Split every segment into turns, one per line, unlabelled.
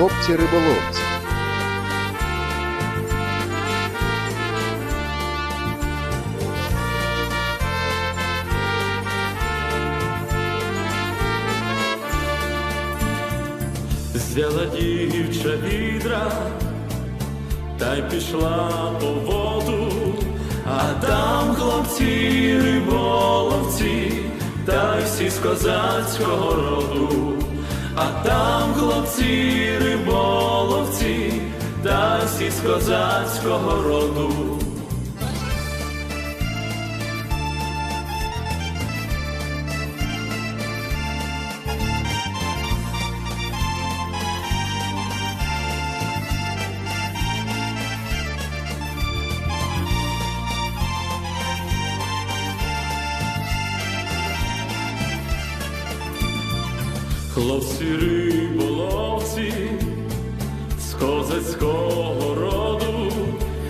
хлопці риболовці.
Взяла дівча відра, та й пішла по воду, а там хлопці риболовці, та й всі з козацького роду, а там хлопці риболовці, та з козацького роду. Хлопці риболовці з козацького роду,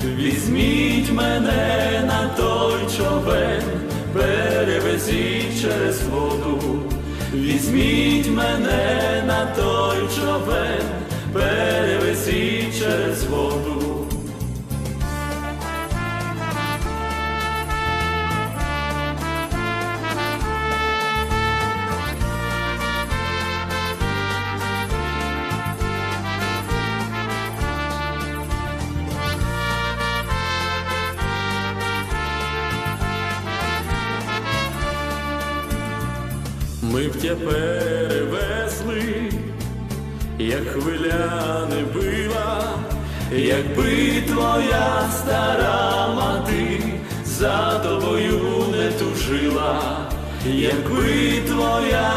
візьміть мене на той човен, перевезіть через воду, візьміть мене на той Ми б тя перевезли, як хвиля не била, якби твоя стара мати за тобою не тужила, якби твоя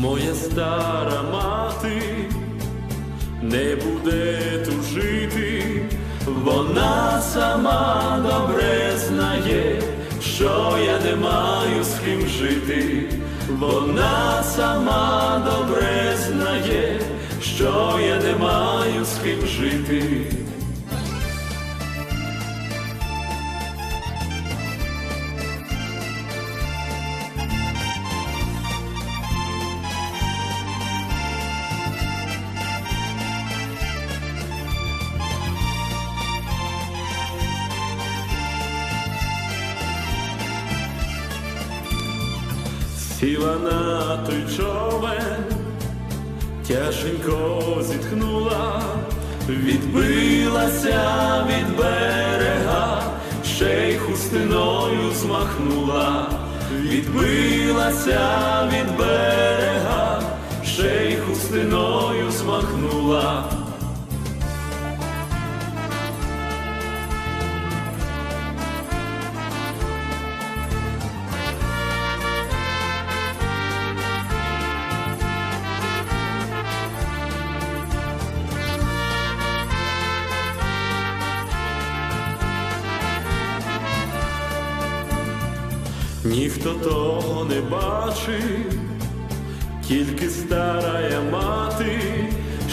Моя стара мати не буде тужити, вона сама добре знає, що я не маю з ким жити, вона сама добре знає, що я не маю з ким жити. Сіла на той човен, тяженько зітхнула, відбилася від берега, ще й хустиною змахнула, відбилася від берега, ще й хустиною змахнула. Ніхто того не бачив, тільки старая мати,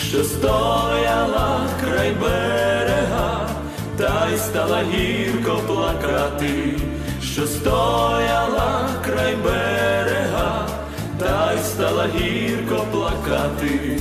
що стояла край берега, та й стала гірко плакати, що стояла край берега, та й стала гірко плакати.